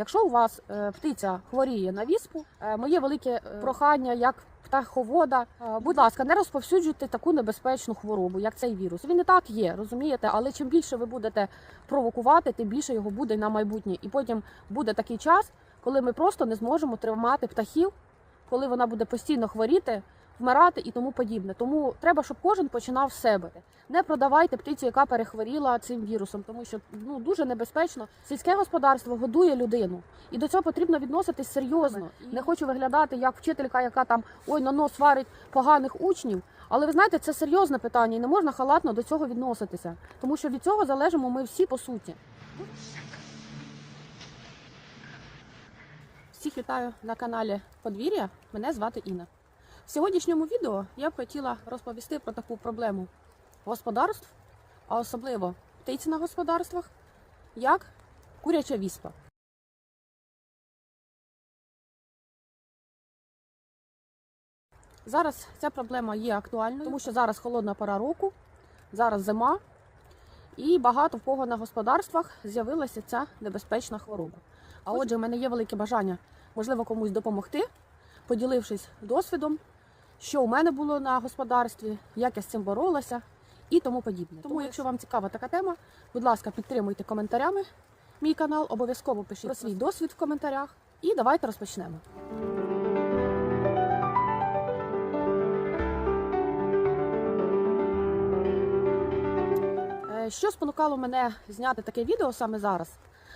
Якщо у вас е, птиця хворіє на віспу, е, моє велике е, прохання як птаховода, будь ласка, не розповсюджуйте таку небезпечну хворобу, як цей вірус. Він і так є, розумієте, але чим більше ви будете провокувати, тим більше його буде на майбутнє. І потім буде такий час, коли ми просто не зможемо тримати птахів, коли вона буде постійно хворіти, вмирати і тому подібне. Тому треба, щоб кожен починав з себе. Не продавайте птицю, яка перехворіла цим вірусом, тому що ну дуже небезпечно. Сільське господарство годує людину, і до цього потрібно відноситись серйозно. Не хочу виглядати як вчителька, яка там ой на нос варить поганих учнів. Але ви знаєте, це серйозне питання, і не можна халатно до цього відноситися, тому що від цього залежимо ми всі по суті. Всіх вітаю на каналі Подвір'я. Мене звати Інна. В сьогоднішньому відео я б хотіла розповісти про таку проблему господарств, а особливо птиці на господарствах, як куряча віспа. Зараз ця проблема є актуальною, тому що зараз холодна пора року, зараз зима, і багато в кого на господарствах з'явилася ця небезпечна хвороба. А отже, в мене є велике бажання, можливо, комусь допомогти, поділившись досвідом, що у мене було на господарстві, як я з цим боролася і тому подібне. Тому, якщо вам цікава така тема, будь ласка, підтримуйте коментарями мій канал, обов'язково пишіть про свій досвід в коментарях. І давайте розпочнемо. Е, Що спонукало мене зняти таке відео саме зараз?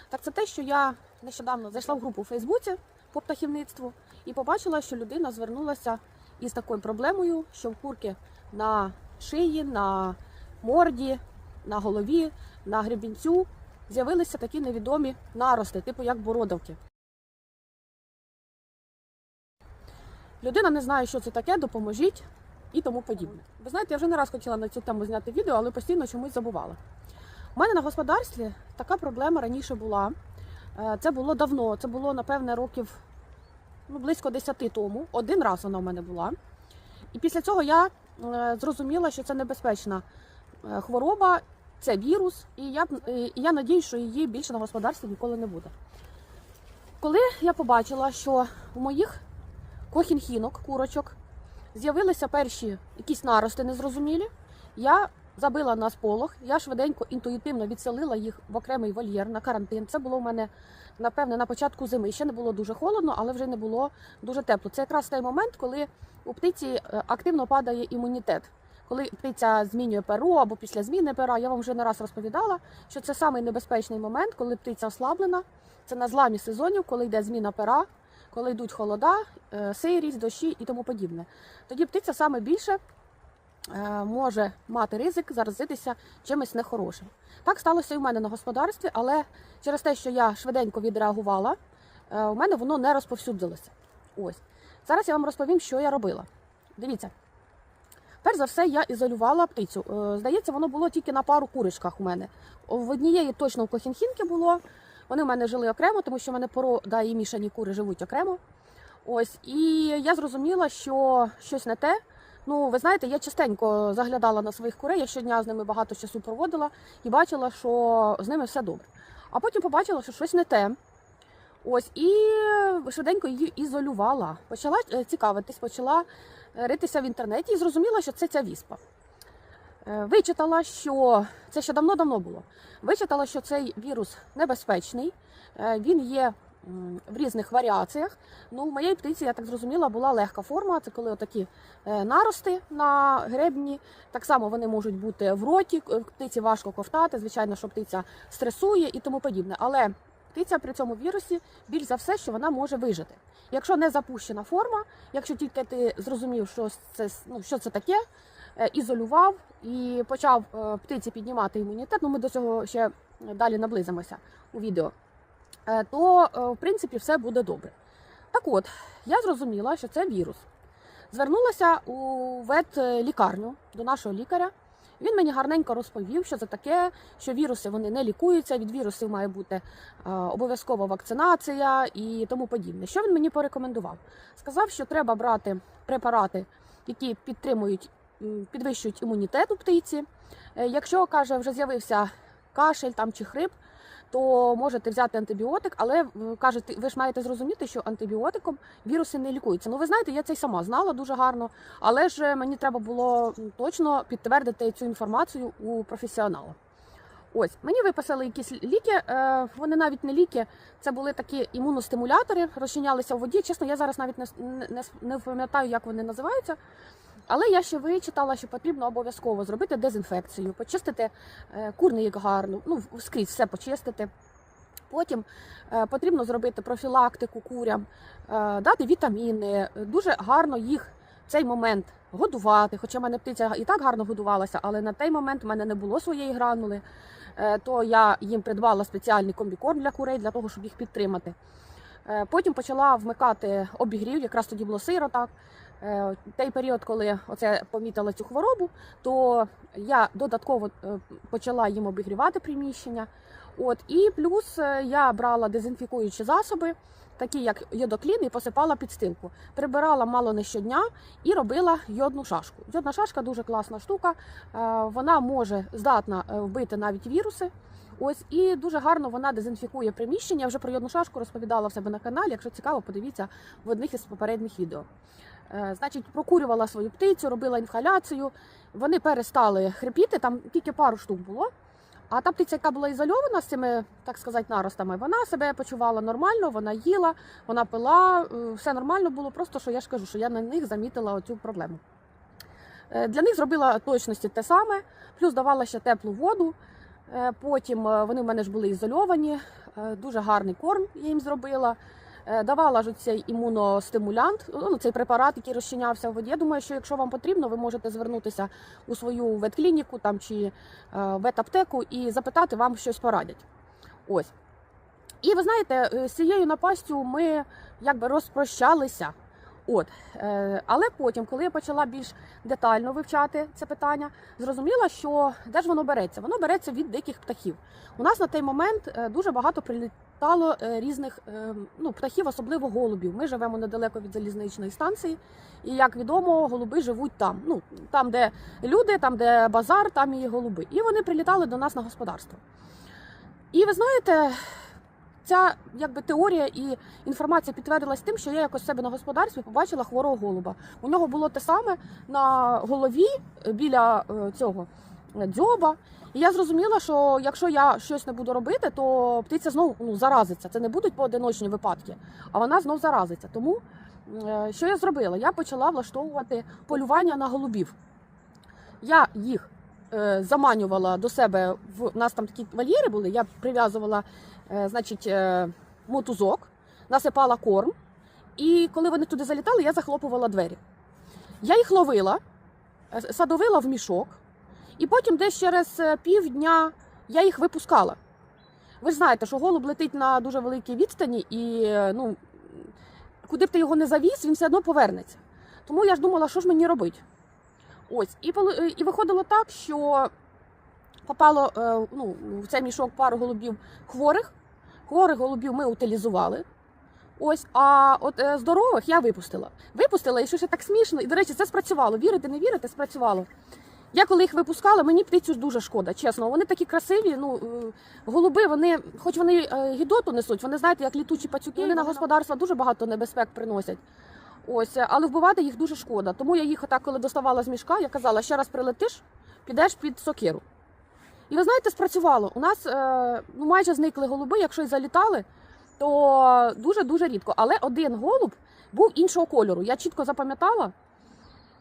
Так це те, що я нещодавно зайшла в групу у Фейсбуці по птахівництву і побачила, що людина звернулася із такою проблемою, що в курки на шиї, на морді, на голові, на гребінцю з'явилися такі невідомі нарости, типу як бородавки. Людина не знає, що це таке, допоможіть і тому подібне. Ви знаєте, я вже не раз хотіла на цю тему зняти відео, але постійно чомусь забувала. У мене на господарстві така проблема раніше була. Е, Це було давно, це було, напевне, років ну, близько 10 тому. Один раз вона в мене була. І після цього я е, зрозуміла, що це небезпечна е, хвороба, це вірус, і я, і я надіюсь, що її більше на господарстві ніколи не буде. Коли я побачила, що у моїх кохінхінок, курочок, з'явилися перші якісь нарости незрозумілі, я забила на сполох, я швиденько інтуїтивно відселила їх в окремий вольєр на карантин. Це було в мене, напевне, на початку зими. Ще не було дуже холодно, але вже не було дуже тепло. Це якраз той момент, коли у птиці е, активно падає імунітет. Коли птиця змінює перо або після зміни пера, я вам вже не раз розповідала, що це самий небезпечний момент, коли птиця ослаблена. Це на зламі сезонів, коли йде зміна пера, коли йдуть холода, е, сирість, дощі і тому подібне. Тоді птиця саме більше може мати ризик заразитися чимось нехорошим. Так сталося і в мене на господарстві, але через те, що я швиденько відреагувала, е, у мене воно не розповсюдилося. Ось зараз я вам розповім, що я робила. Дивіться. Перш за все, я ізолювала птицю. Е, Здається, воно було тільки на пару курочках у мене. В однієї точно в кохінхінки було. Вони в мене жили окремо, тому що в мене порода і мішані кури живуть окремо. Ось, і я зрозуміла, що щось не те. Ну, ви знаєте, я частенько заглядала на своїх курей, я щодня з ними багато часу проводила і бачила, що з ними все добре. А потім побачила, що щось не те. Ось, і швиденько її ізолювала. Почала е, цікавитись, почала е, ритися в інтернеті і зрозуміла, що це ця віспа. Е, Вичитала, що це ще давно-давно було. Вичитала, що цей вірус небезпечний, він є в різних варіаціях. Ну, в моєї птиці, я так зрозуміла, була легка форма. Це коли такі нарости на гребні. Так само вони можуть бути в роті, е, птиці важко ковтати. Звичайно, що птиця стресує і тому подібне. Але птиця при цьому вірусі більш за все, що вона може вижити. Якщо не запущена форма, якщо тільки ти зрозумів, що це, ну, що це таке, е, ізолював і почав е, птиці піднімати імунітет, ну ми до цього ще далі наблизимося у відео, е, то е, в принципі все буде добре. Так от, я зрозуміла, що це вірус. Звернулася у ветлікарню до нашого лікаря. Він мені гарненько розповів, що це таке, що віруси вони не лікуються. Від вірусів має бути е, обов'язкова вакцинація і тому подібне. Що він мені порекомендував? Сказав, що треба брати препарати, які підтримують, підвищують імунітет у птиці. Е, Якщо каже, вже з'явився кашель там чи хрип, то можете взяти антибіотик, але е, кажете, ви ж маєте зрозуміти, що антибіотиком віруси не лікуються. Ну ви знаєте, я це й сама знала дуже гарно, але ж мені треба було точно підтвердити цю інформацію у професіонала. Ось мені виписали якісь ліки. Е, вони навіть не ліки, це були такі імуностимулятори, розчинялися в воді. Чесно, я зараз навіть не, не не пам'ятаю, як вони називаються. Але я ще вичитала, що потрібно обов'язково зробити дезінфекцію, почистити е, курник гарно, ну скрізь все почистити. Потім е, потрібно зробити профілактику курям, е, дати вітаміни, дуже гарно їх в цей момент годувати. Хоча в мене птиця і так гарно годувалася, але на той момент в мене не було своєї гранули, то я їм придбала спеціальний комбікорм для курей для того, щоб їх підтримати. Е, Потім почала вмикати обігрів, якраз тоді було сиро так. Е, Той період, коли оце помітила цю хворобу, то я додатково е, почала їм обігрівати приміщення. От і плюс я брала дезінфікуючі засоби, такі як йодоклін, і посипала підстилку. Прибирала мало не щодня і робила йодну шашку. Йодна шашка дуже класна штука. Вона може здатна вбити навіть віруси. Ось і дуже гарно вона дезінфікує приміщення. Я вже про йодну шашку розповідала в себе на каналі. Якщо цікаво, подивіться в одних із попередніх відео. Е, Значить, прокурювала свою птицю, робила інхаляцію. Вони перестали хрипіти, там тільки пару штук було. А та птиця, яка була ізольована з цими, так сказати, наростами, вона себе почувала нормально, вона їла, вона пила, е, все нормально було. Просто що я ж кажу, що я на них замітила оцю проблему. Е, Для них зробила точності те саме, плюс давала ще теплу воду. Е, Потім е, вони в мене ж були ізольовані, е, дуже гарний корм я їм зробила. Давала ж цей імуностимулянт, ну цей препарат, який розчинявся в воді. Я думаю, що якщо вам потрібно, ви можете звернутися у свою ветклініку там чи ветаптеку і запитати, вам щось порадять. Ось. І ви знаєте, з цією напастю ми якби розпрощалися. От, е, але потім, коли я почала більш детально вивчати це питання, зрозуміла, що де ж воно береться? Воно береться від диких птахів. У нас на той момент е, дуже багато прилітало е, різних ну, птахів, особливо голубів. Ми живемо недалеко від залізничної станції, і як відомо, голуби живуть там. Ну там, де люди, там, де базар, там і голуби. І вони прилітали до нас на господарство. І ви знаєте, ця якби теорія і інформація підтвердилась тим, що я якось себе на господарстві побачила хворого голуба. У нього було те саме на голові е, біля е, цього е, дзьоба. І я зрозуміла, що якщо я щось не буду робити, то птиця знову ну, заразиться. Це не будуть поодиночні випадки, а вона знов заразиться. Тому що я зробила? Я почала влаштовувати полювання на голубів. Я їх заманювала до себе в нас там такі вольєри були. Я прив'язувала, е, значить, е, мотузок, насипала корм. І коли вони туди залітали, я захлопувала двері. Я їх ловила, е, садовила в мішок, і потім десь через е, півдня я їх випускала. Ви ж знаєте, що голуб летить на дуже великій відстані, і е, ну, куди б ти його не завіз, він все одно повернеться. Тому я ж думала, що ж мені робити. Ось, і, е, і виходило так, що попало е, ну, в цей мішок пару голубів хворих. Хворих голубів ми утилізували. Ось, а от е, здорових я випустила. Випустила, і що ще так смішно, і до речі, це спрацювало. Вірите, не вірите, спрацювало. Я коли їх випускала, мені птицю дуже шкода, чесно. Вони такі красиві. Ну голуби, вони, хоч вони гідоту несуть, вони знаєте, як літучі пацюки. Вони на господарства дуже багато небезпек приносять. Ось, е, але вбивати їх дуже шкода. Тому я їх отак, коли доставала з мішка, я казала, ще раз прилетиш, підеш під сокиру. І ви знаєте, спрацювало. У нас е, ну, майже зникли голуби, якщо й залітали, то дуже-дуже рідко. Але один голуб був іншого кольору. Я чітко запам'ятала.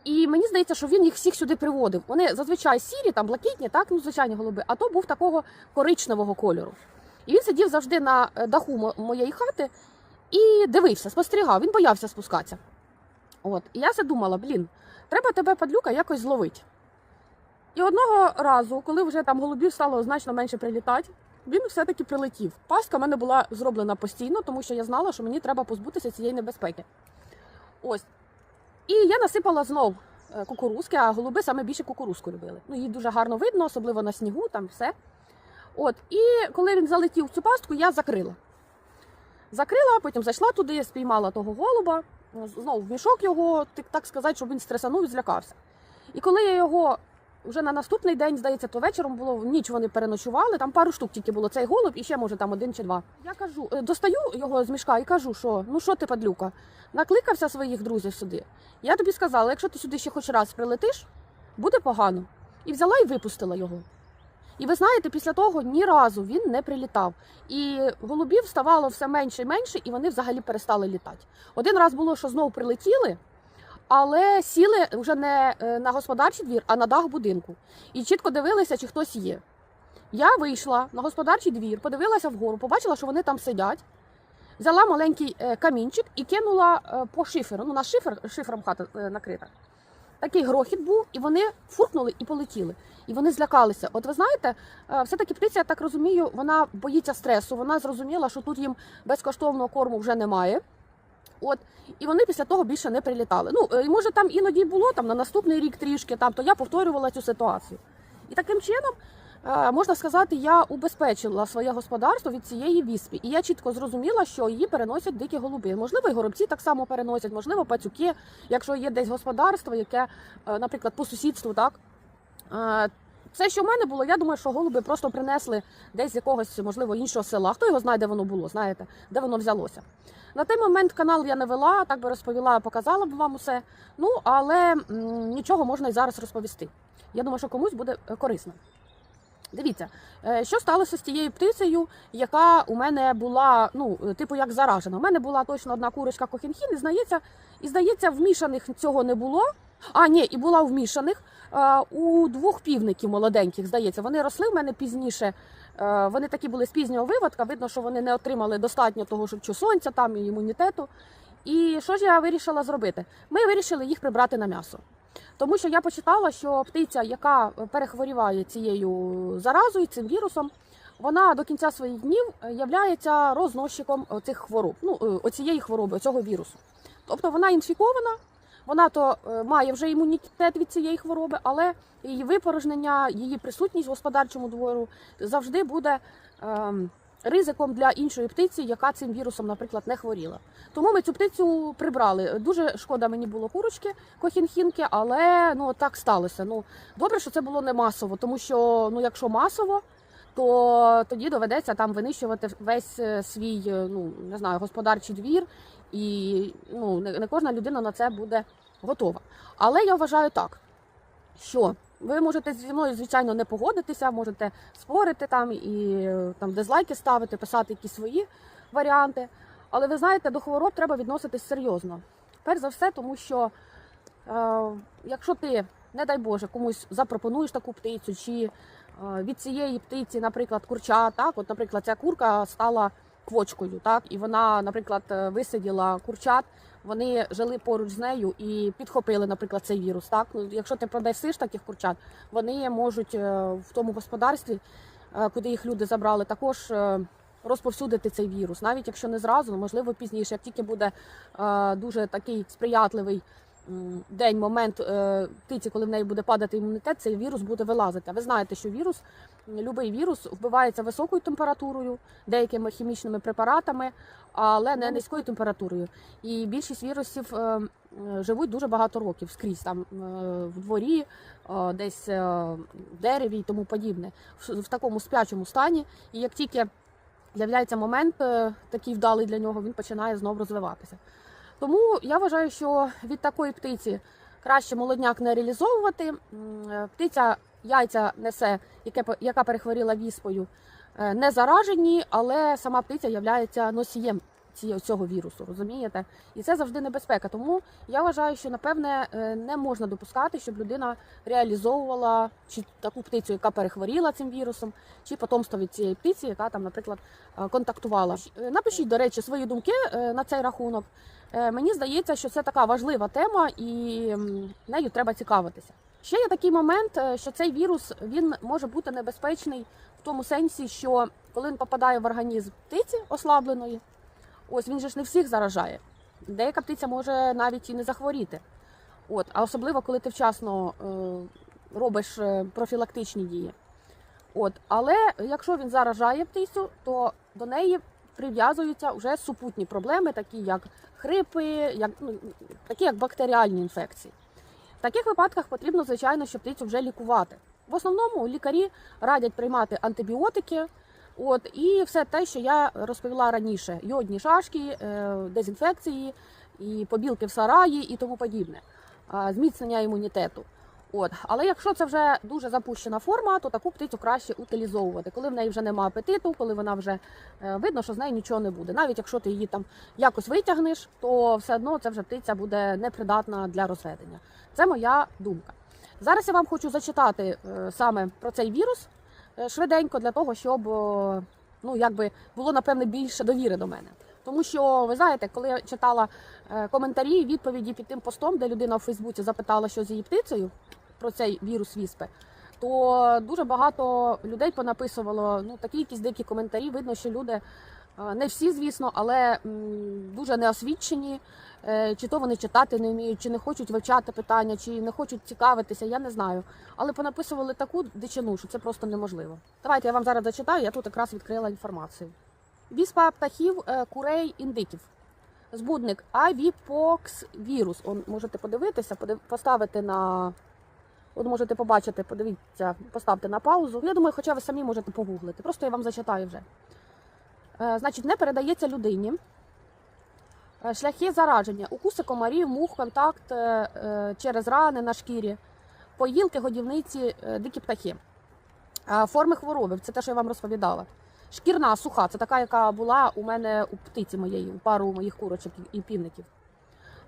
І мені здається, що він їх всіх сюди приводив. Вони зазвичай сірі, там блакитні, так, ну звичайні голуби, а то був такого коричневого кольору. І він сидів завжди на е, даху моєї хати і дивився, спостерігав. Він боявся спускатися. От. І я все думала, блін, треба тебе, падлюка, якось зловити. І одного разу, коли вже там голубів стало значно менше прилітати, він все-таки прилетів. Пастка в мене була зроблена постійно, тому що я знала, що мені треба позбутися цієї небезпеки. Ось. І я насипала знов е, кукурузки, а голуби саме більше кукурузку любили. Ну, її дуже гарно видно, особливо на снігу, там все. От. І коли він залетів в цю пастку, я закрила. Закрила, потім зайшла туди, спіймала того голуба, знову в мішок його, так- так сказати, щоб він стресанув і злякався. І коли я його вже на наступний день, здається, то вечором було в ніч вони переночували. Там пару штук тільки було цей голуб, і ще може там один чи два. Я кажу, е, достаю його з мішка і кажу, що ну що ти, падлюка, накликався своїх друзів сюди. Я тобі сказала, якщо ти сюди ще хоч раз прилетиш, буде погано. І взяла і випустила його. І ви знаєте, після того ні разу він не прилітав. І голубів ставало все менше і менше, і вони взагалі перестали літати. Один раз було, що знову прилетіли, але сіли вже не е, на господарчий двір, а на дах будинку. І чітко дивилися, чи хтось є. Я вийшла на господарчий двір, подивилася вгору, побачила, що вони там сидять. Взяла маленький е, камінчик і кинула е, по шиферу. Ну, на шифер, шифером хата накрита. Такий грохіт був, і вони фуркнули і полетіли. І вони злякалися. От ви знаєте, е, все-таки птиця, я так розумію, вона боїться стресу. Вона зрозуміла, що тут їм безкоштовного корму вже немає. От, і вони після того більше не прилітали. Ну, е, може, там іноді було там на наступний рік трішки, там, то я повторювала цю ситуацію. І таким чином, е, можна сказати, я убезпечила своє господарство від цієї віспи. І я чітко зрозуміла, що її переносять дикі голуби. Можливо, і горобці так само переносять, можливо, пацюки, якщо є десь господарство, яке, наприклад, по сусідству, так. Е, Це, що в мене було, я думаю, що голуби просто принесли десь з якогось, можливо, іншого села. Хто його знає, де воно було, знаєте, де воно взялося. На той момент канал я не вела, так би розповіла, показала б вам усе. Ну, але нічого можна і зараз розповісти. Я думаю, що комусь буде е, корисно. Дивіться, е, що сталося з тією птицею, яка у мене була, ну, типу, як заражена. У мене була точно одна курочка кохінхін, і здається, і здається, вмішаних цього не було. А, ні, і була вмішаних у двох півників молоденьких, здається. Вони росли в мене пізніше. Е, Вони такі були з пізнього виводка. Видно, що вони не отримали достатньо того, щоб сонця там і імунітету. І що ж я вирішила зробити? Ми вирішили їх прибрати на м'ясо. Тому що я почитала, що птиця, яка перехворіває цією заразою, цим вірусом, вона до кінця своїх днів являється розносчиком цих хвороб, ну е, оцієї хвороби, цього вірусу. Тобто вона інфікована, вона то е, має вже імунітет від цієї хвороби, але її випорожнення, її присутність в господарчому двору завжди буде ем, ризиком для іншої птиці, яка цим вірусом, наприклад, не хворіла. Тому ми цю птицю прибрали. Дуже шкода мені було курочки кохінхінки, але ну так сталося. Ну добре, що це було не масово, тому що ну, якщо масово. То тоді доведеться там винищувати весь е, свій е, ну не знаю господарчий двір, і ну не, кожна людина на це буде готова. Але я вважаю так, що ви можете зі мною, звичайно, не погодитися, можете спорити там і е, там дизлайки ставити, писати якісь свої варіанти. Але ви знаєте, до хвороб треба відноситись серйозно. Перш за все, тому що е, якщо ти, не дай Боже, комусь запропонуєш таку птицю, чи від цієї птиці, наприклад, курча, так, от, наприклад, ця курка стала квочкою, так, і вона, наприклад, е, висиділа курчат, вони жили поруч з нею і підхопили, наприклад, цей вірус. Так, ну, якщо ти продасиш таких курчат, вони можуть е, в тому господарстві, е, куди їх люди забрали, також. Розповсюдити цей вірус, навіть якщо не зразу, можливо, пізніше, як тільки буде дуже такий сприятливий день, момент е, птиці, коли в неї буде падати імунітет, цей вірус буде вилазити. Ви знаєте, що вірус, будь-який вірус вбивається високою температурою, деякими хімічними препаратами, але не низькою температурою. І більшість вірусів е, живуть дуже багато років скрізь там е, в дворі, десь в дереві і тому подібне, в, такому спячому стані. І як тільки з'являється момент такий вдалий для нього, він починає знову розвиватися. Тому я вважаю, що від такої птиці краще молодняк не реалізовувати. Е, Птиця яйця несе, яка перехворіла віспою, е, не заражені, але сама птиця є носієм цього вірусу, розумієте? І це завжди небезпека. Тому я вважаю, що напевне е, не можна допускати, щоб людина реалізовувала чи таку птицю, яка перехворіла цим вірусом, чи потомство від цієї птиці, яка там, наприклад, е, контактувала. Е, Напишіть, до речі, свої думки на цей рахунок. Мені здається, що це така важлива тема, і нею треба цікавитися. Ще є такий момент, що цей вірус він може бути небезпечний в тому сенсі, що коли він попадає в організм птиці ослабленої, ось він же ж не всіх заражає. Деяка птиця може навіть і не захворіти. От, а особливо, коли ти вчасно е, робиш е, профілактичні дії. От, але якщо він заражає птицю, то до неї прив'язуються вже супутні проблеми, такі як хрипи, як, ну, такі як бактеріальні інфекції. В таких випадках потрібно, звичайно, що птицю вже лікувати. В основному лікарі радять приймати антибіотики. От і все те, що я розповіла раніше: йодні шашки, е, дезінфекції, і побілки в сараї і тому подібне, зміцнення імунітету. От, але якщо це вже дуже запущена форма, то таку птицю краще утилізовувати, коли в неї вже немає апетиту, коли вона вже е, видно, що з нею нічого не буде. Навіть якщо ти її там якось витягнеш, то все одно це вже птиця буде непридатна для розведення. Це моя думка. Зараз я вам хочу зачитати е, саме про цей вірус швиденько для того, щоб е, ну якби було напевне більше довіри до мене. Тому що ви знаєте, коли я читала коментарі коментарі, відповіді під тим постом, де людина в Фейсбуці запитала, що з її птицею про цей вірус віспи, то дуже багато людей понаписувало ну такі якісь дикі коментарі. Видно, що люди е, не всі, звісно, але дуже неосвічені. Е, Чи то вони читати не вміють, чи не хочуть вивчати питання, чи не хочуть цікавитися, я не знаю. Але понаписували таку дичину, що це просто неможливо. Давайте я вам зараз зачитаю, я тут якраз відкрила інформацію. Віспа птахів, е, курей, індиків. Збудник Авіпокс вірус. Он можете подивитися, поставити на. От можете побачити, подивіться, поставте на паузу. Я думаю, хоча ви самі можете погуглити. Просто я вам зачитаю вже. Е, значить, не передається людині. Е, Шляхи зараження, укуси комарів, мух, контакт е, через рани на шкірі, поїлки, годівниці, дикі птахи. Форми хвороби це те, що я вам розповідала. Шкірна суха, це така, яка була у мене у птиці моєї, у пару моїх курочок і півників.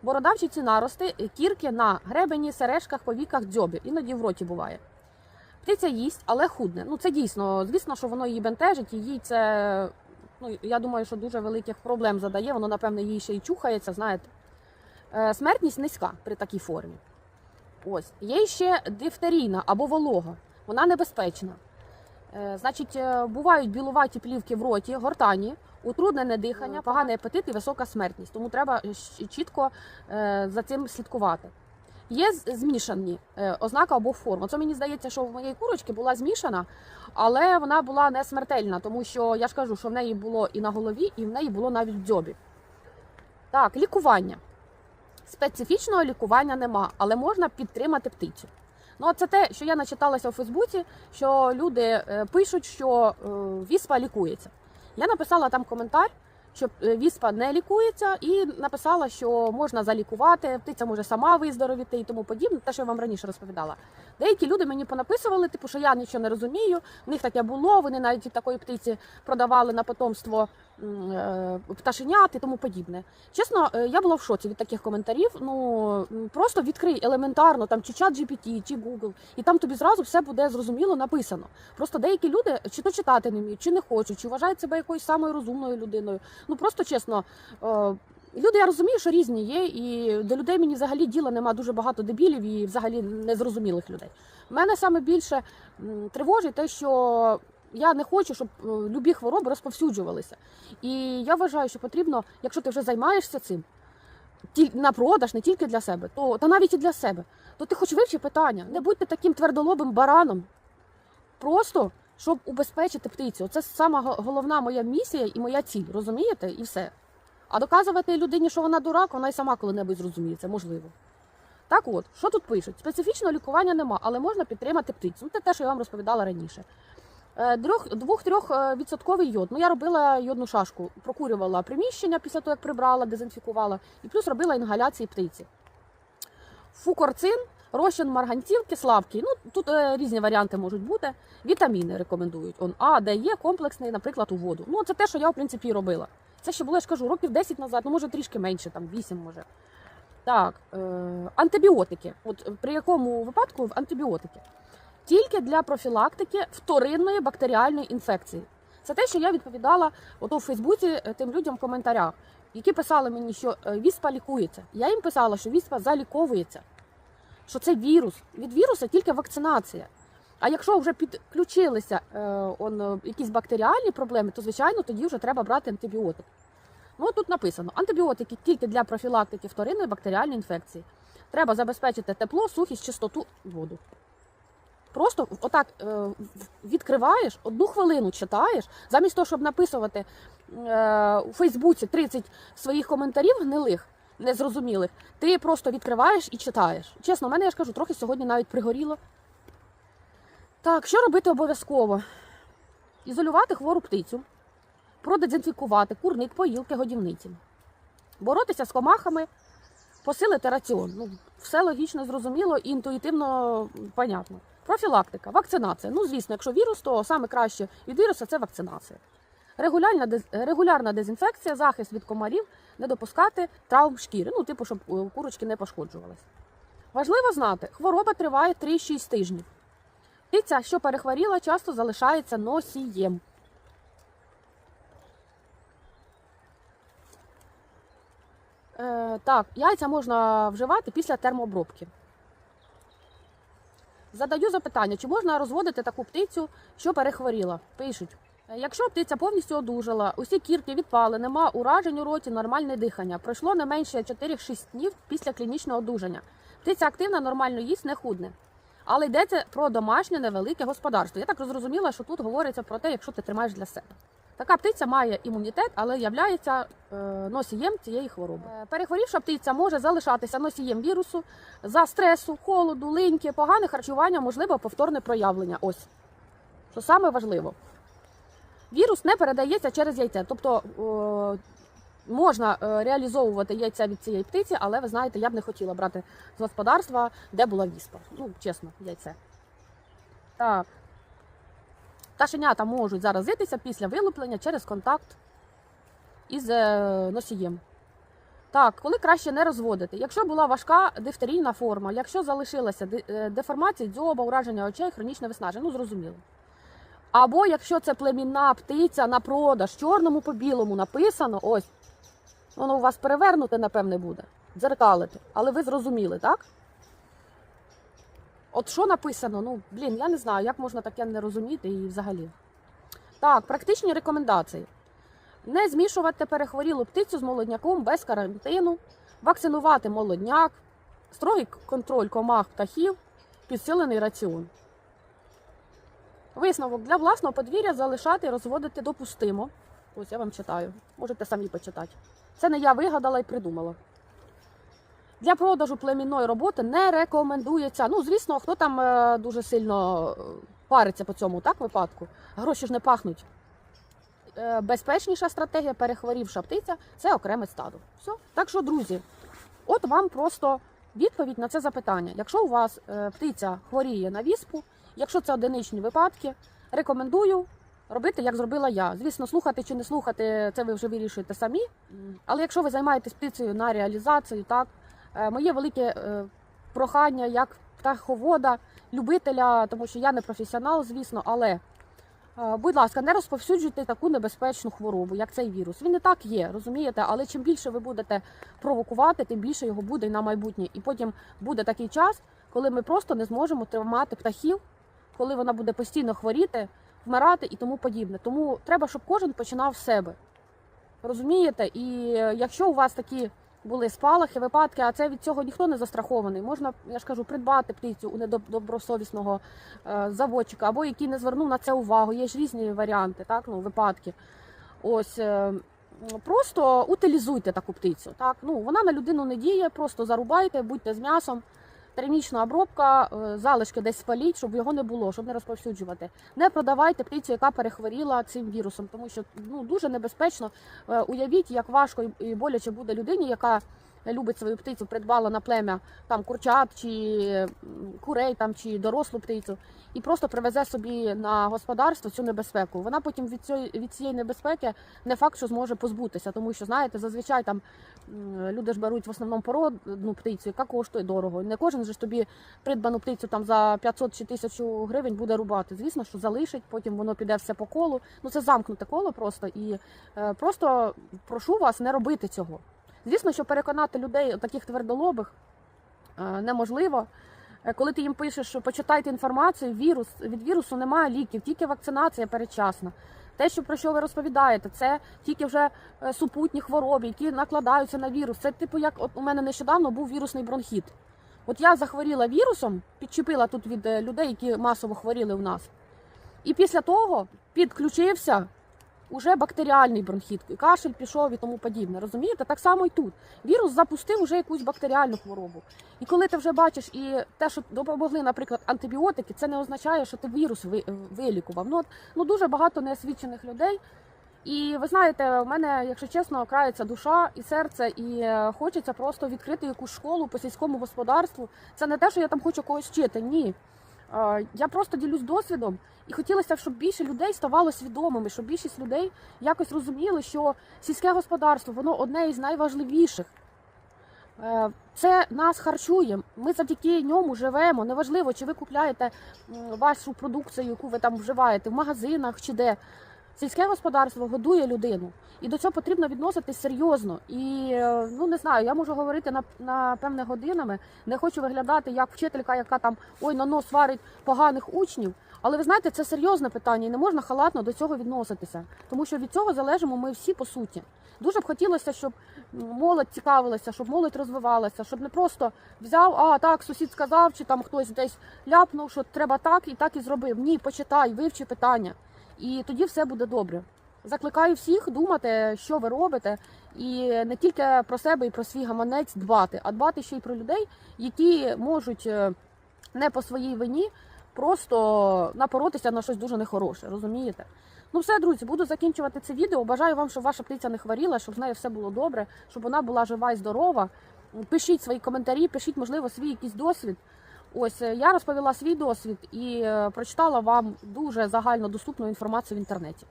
Бородавчиці нарости, е, кірки на гребені, сережках, повіках, дзьобі. Іноді в роті буває. Птиця їсть, але худне. Ну це дійсно, звісно, що воно її бентежить, їй це, ну я думаю, що дуже великих проблем задає. Воно, напевно, їй ще й чухається, знаєте. Е, Смертність низька при такій формі. Ось. Є ще дифтерійна або волога. Вона небезпечна. Е, Значить, е, бувають білуваті плівки в роті, гортані, утруднене дихання, поганий апетит і висока смертність. Тому треба чітко за цим слідкувати. Є змішані е, ознака або форма. Це мені здається, що в моєї курочки була змішана, але вона була не смертельна, тому що я ж кажу, що в неї було і на голові, і в неї було навіть в дзьобі. Так, лікування. Специфічного лікування нема, але можна підтримати птицю. Ну, це те, що я начиталася у Фейсбуці, що люди е, пишуть, що е, віспа лікується. Я написала там коментар, що е, віспа не лікується, і написала, що можна залікувати, птиця може сама виздоровіти і тому подібне, те, що я вам раніше розповідала. Деякі люди мені понаписували, типу, що я нічого не розумію, в них таке було, вони навіть такої птиці продавали на потомство е, пташенят і тому подібне. Чесно, е, я була в шоці від таких коментарів. Ну просто відкрий елементарно там чи чат GPT, чи Google, і там тобі зразу все буде зрозуміло написано. Просто деякі люди чи то читати не вміють, чи не хочуть, чи вважають себе якоюсь самою розумною людиною. Ну просто чесно. Люди, я розумію, що різні є, і до людей мені взагалі діла нема дуже багато дебілів і взагалі незрозумілих людей. Мене саме більше тривожить те, що я не хочу, щоб е, любі хвороби розповсюджувалися. І я вважаю, що потрібно, якщо ти вже займаєшся цим, на продаж, не тільки для себе, то та навіть і для себе, то ти хоч вивчи питання. Не будьте таким твердолобим бараном. Просто щоб убезпечити птицю. Це сама головна моя місія і моя ціль, розумієте? І все. А доказувати людині, що вона дурак, вона й сама коли-небудь зрозуміє, це можливо. Так от, що тут пишуть? Специфічного лікування нема, але можна підтримати птицю. Ну, це те, що я вам розповідала раніше. Е, Двох- Двох-трьох е, йод. Ну, я робила йодну шашку, прокурювала приміщення після того, як прибрала, дезінфікувала, і плюс робила інгаляції птиці. Фукорцин, розчин марганцівки, слабкий. Ну, тут е, різні варіанти можуть бути. Вітаміни рекомендують. Он А, Д, Є, комплексний, наприклад, у воду. Ну, це те, що я, в принципі, робила. Це ще було, я ж кажу, років 10 назад, ну може трішки менше, там 8 може. Так, е, антибіотики. От при якому випадку антибіотики? Тільки для профілактики вторинної бактеріальної інфекції. Це те, що я відповідала ото в Фейсбуці е, тим людям в коментарях, які писали мені, що е, віспа лікується. Я їм писала, що віспа заліковується, що це вірус. Від віруса тільки вакцинація. А якщо вже підключилися е, он, е, якісь бактеріальні проблеми, то звичайно тоді вже треба брати антибіотик. Ну тут написано: антибіотики тільки для профілактики вторинної бактеріальної інфекції. Треба забезпечити тепло, сухість, чистоту воду. Просто отак е, відкриваєш, одну хвилину читаєш, замість того, щоб написувати е, у Фейсбуці 30 своїх коментарів гнилих, незрозумілих, ти просто відкриваєш і читаєш. Чесно, у мене я ж кажу, трохи сьогодні навіть пригоріло. Так, що робити обов'язково? Ізолювати хвору птицю, продезінфікувати курник, поїлки, годівниці, боротися з комахами, посилити раціон. Ну, все логічно, зрозуміло і інтуїтивно понятно. Профілактика, вакцинація. Ну, звісно, якщо вірус, то саме краще від віруса це вакцинація. Регулярна, регулярна дезінфекція, захист від комарів, не допускати травм шкіри, ну, типу, щоб е, курочки не пошкоджувались. Важливо знати, хвороба триває 3-6 тижнів. Птиця, що перехворіла, часто залишається носієм. Е, так, яйця можна вживати після термообробки. Задаю запитання, чи можна розводити таку птицю, що перехворіла? Пишуть. «Е, Якщо птиця повністю одужала, усі кірки відпали, нема уражень у роті, нормальне дихання. Пройшло не менше 4-6 днів після клінічного одужання. Птиця активна, нормально їсть, не худне. Але йдеться про домашнє невелике господарство. Я так зрозуміла, що тут говориться про те, якщо ти тримаєш для себе. Така птиця має імунітет, але являється е, носієм цієї хвороби. Е, Перехворівша птиця може залишатися носієм вірусу за стресу, холоду, линьки, погане харчування, можливо, повторне проявлення. Ось що саме важливо. Вірус не передається через яйце. Тобто можна е, реалізовувати яйця від цієї птиці, але ви знаєте, я б не хотіла брати з господарства, де була віспа. Ну, чесно, яйце. Так. Пташенята можуть заразитися після вилуплення через контакт із е, носієм. Так, коли краще не розводити. Якщо була важка дифтерійна форма, якщо залишилася е, деформація дзьоба, ураження очей, хронічне виснаження, ну зрозуміло. Або якщо це племінна птиця на продаж, чорному по білому написано, ось, воно у вас перевернуте, напевне, буде, дзеркалити. Але ви зрозуміли, так? От що написано? Ну, блін, я не знаю, як можна таке не розуміти і взагалі. Так, практичні рекомендації. Не змішувати перехворілу птицю з молодняком без карантину, вакцинувати молодняк, строгий контроль комах птахів, підсилений раціон. Висновок для власного подвір'я залишати і розводити допустимо. Ось я вам читаю. Можете самі почитати. Це не я вигадала і придумала. Для продажу племінної роботи не рекомендується. Ну, звісно, хто там е, дуже сильно е, париться по цьому так, випадку. Гроші ж не пахнуть. Е, безпечніша стратегія, перехворівша птиця це окреме стадо. Все. Так що, друзі, от вам просто відповідь на це запитання. Якщо у вас птиця хворіє на віспу, якщо це одиничні випадки, рекомендую робити, як зробила я. Звісно, слухати чи не слухати, це ви вже вирішуєте самі. Але якщо ви займаєтесь птицею на реалізацію, так е, моє велике е, прохання як птаховода, любителя, тому що я не професіонал, звісно, але е, будь ласка, не розповсюджуйте таку небезпечну хворобу, як цей вірус. Він і так є, розумієте? Але чим більше ви будете провокувати, тим більше його буде і на майбутнє. І потім буде такий час, коли ми просто не зможемо тримати птахів, коли вона буде постійно хворіти, вмирати і тому подібне. Тому треба, щоб кожен починав з себе. Розумієте? І е, якщо у вас такі були спалахи, випадки, а це від цього ніхто не застрахований. Можна, я ж кажу, придбати птицю у недобросовісного е, заводчика, або який не звернув на це увагу. Є ж різні варіанти, так, ну, випадки. Ось е, просто утилізуйте таку птицю. Так? Ну, вона на людину не діє, просто зарубайте, будьте з м'ясом. Термічна обробка, е, залишки десь спаліть, щоб його не було, щоб не розповсюджувати. Не продавайте птицю, яка перехворіла цим вірусом, тому що ну дуже небезпечно. Е, Уявіть, як важко і- і боляче буде людині, яка любить свою птицю, придбала на плем'я там курчат чи курей там чи дорослу птицю, і просто привезе собі на господарство цю небезпеку. Вона потім від цієї від цієї небезпеки не факт, що зможе позбутися, тому що знаєте, зазвичай там люди ж беруть в основному породну птицю, яка коштує дорого. Не кожен же ж тобі придбану птицю там за 500 чи 1000 гривень буде рубати. Звісно, що залишить, потім воно піде все по колу. Ну це замкнуте коло просто і е, просто прошу вас не робити цього. Звісно, що переконати людей таких твердолобих е, неможливо. Е, Коли ти їм пишеш, що почитайте інформацію, вірус від вірусу немає ліків, тільки вакцинація передчасна. Те, що про що ви розповідаєте, це тільки вже е, супутні хвороби, які накладаються на вірус. Це типу, як от у мене нещодавно був вірусний бронхіт. От я захворіла вірусом, підчепила тут від людей, які масово хворіли у нас. І після того підключився уже бактеріальний бронхіт, кашель пішов і тому подібне. Розумієте? Так само і тут. Вірус запустив уже якусь бактеріальну хворобу. І коли ти вже бачиш і те, що допомогли, наприклад, антибіотики, це не означає, що ти вірус ви- вилікував. Ну, от, ну дуже багато неосвічених людей. І ви знаєте, в мене, якщо чесно, крається душа і серце, і е, хочеться просто відкрити якусь школу по сільському господарству. Це не те, що я там хочу когось вчити. Ні. Я просто ділюсь досвідом, і хотілося щоб більше людей ставало свідомими, щоб більшість людей якось розуміли, що сільське господарство воно одне із найважливіших. Е, Це нас харчує. Ми завдяки ньому живемо. Неважливо, чи ви купляєте вашу продукцію, яку ви там вживаєте в магазинах чи де. Сільське господарство годує людину, і до цього потрібно відноситись серйозно. І е, ну не знаю, я можу говорити на, на певне годинами. Не хочу виглядати як вчителька, яка там ой на нос варить поганих учнів. Але ви знаєте, це серйозне питання, і не можна халатно до цього відноситися, тому що від цього залежимо ми всі по суті. Дуже б хотілося, щоб молодь цікавилася, щоб молодь розвивалася, щоб не просто взяв, а так сусід сказав, чи там хтось десь ляпнув, що треба так і так і зробив. Ні, почитай, вивчи питання, і тоді все буде добре. Закликаю всіх думати, що ви робите, і не тільки про себе і про свій гаманець дбати, а дбати ще й про людей, які можуть е, не по своїй вині просто напоротися на щось дуже нехороше, розумієте? Ну все, друзі, буду закінчувати це відео. Бажаю вам, щоб ваша птиця не хворіла, щоб з нею все було добре, щоб вона була жива і здорова. Пишіть свої коментарі, пишіть, можливо, свій якийсь досвід. Ось е, я розповіла свій досвід і е, прочитала вам дуже загально доступну інформацію в інтернеті.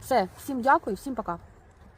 Все, всім дякую, всім пока.